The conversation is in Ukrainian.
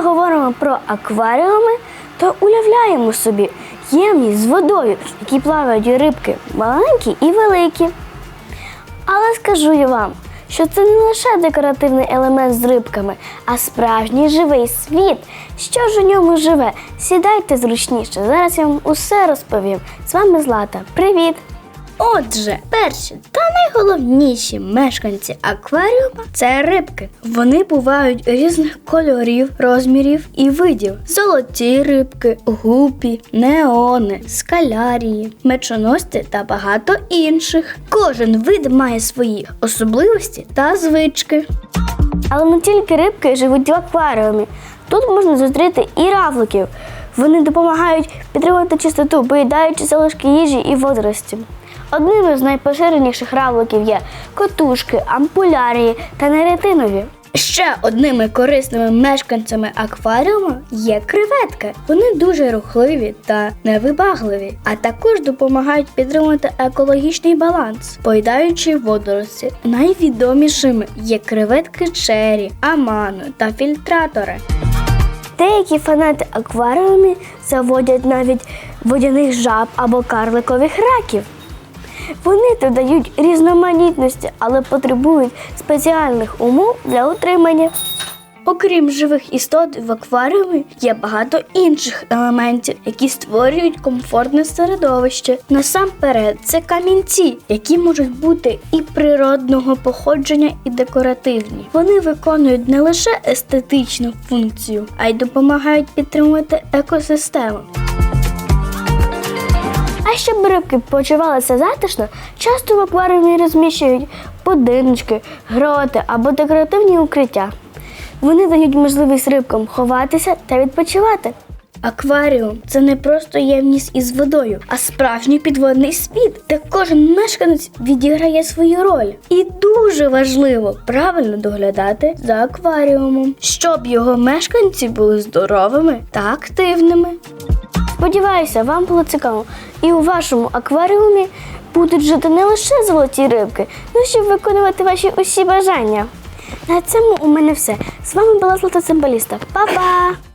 ми говоримо про акваріуми, то уявляємо собі ємність з водою, в якій плавають рибки маленькі і великі. Але скажу я вам, що це не лише декоративний елемент з рибками, а справжній живий світ. Що ж у ньому живе? Сідайте зручніше. Зараз я вам усе розповім. З вами Злата. Привіт! Отже, перші та найголовніші мешканці акваріума це рибки. Вони бувають різних кольорів, розмірів і видів: золоті рибки, гупі, неони, скалярії, мечоносці та багато інших. Кожен вид має свої особливості та звички. Але не тільки рибки живуть в акваріумі. Тут можна зустріти і равликів. Вони допомагають підтримувати чистоту, поїдаючи залишки їжі і водорості. Одними з найпоширеніших равликів є котушки, ампулярії та неретинові. Ще одними корисними мешканцями акваріуму є креветки. Вони дуже рухливі та невибагливі, а також допомагають підтримувати екологічний баланс, поїдаючи водорості. Найвідомішими є креветки чері, аману та фільтратори. Деякі фанати акваріумі заводять навіть водяних жаб або карликових раків. Вони додають різноманітності, але потребують спеціальних умов для утримання. Окрім живих істот в акваріумі є багато інших елементів, які створюють комфортне середовище. Насамперед, це камінці, які можуть бути і природного походження, і декоративні. Вони виконують не лише естетичну функцію, а й допомагають підтримувати екосистему. А щоб рибки почувалися затишно, часто в акваріумі розміщують будиночки, гроти або декоративні укриття. Вони дають можливість рибкам ховатися та відпочивати. Акваріум це не просто ємність із водою, а справжній підводний світ, де кожен мешканець відіграє свою роль. І дуже важливо правильно доглядати за акваріумом, щоб його мешканці були здоровими та активними. Сподіваюся, вам було цікаво. І у вашому акваріумі будуть жити не лише золоті рибки, ну щоб виконувати ваші усі бажання. На цьому у мене все. З вами була Злата Цимбаліста. Па-па!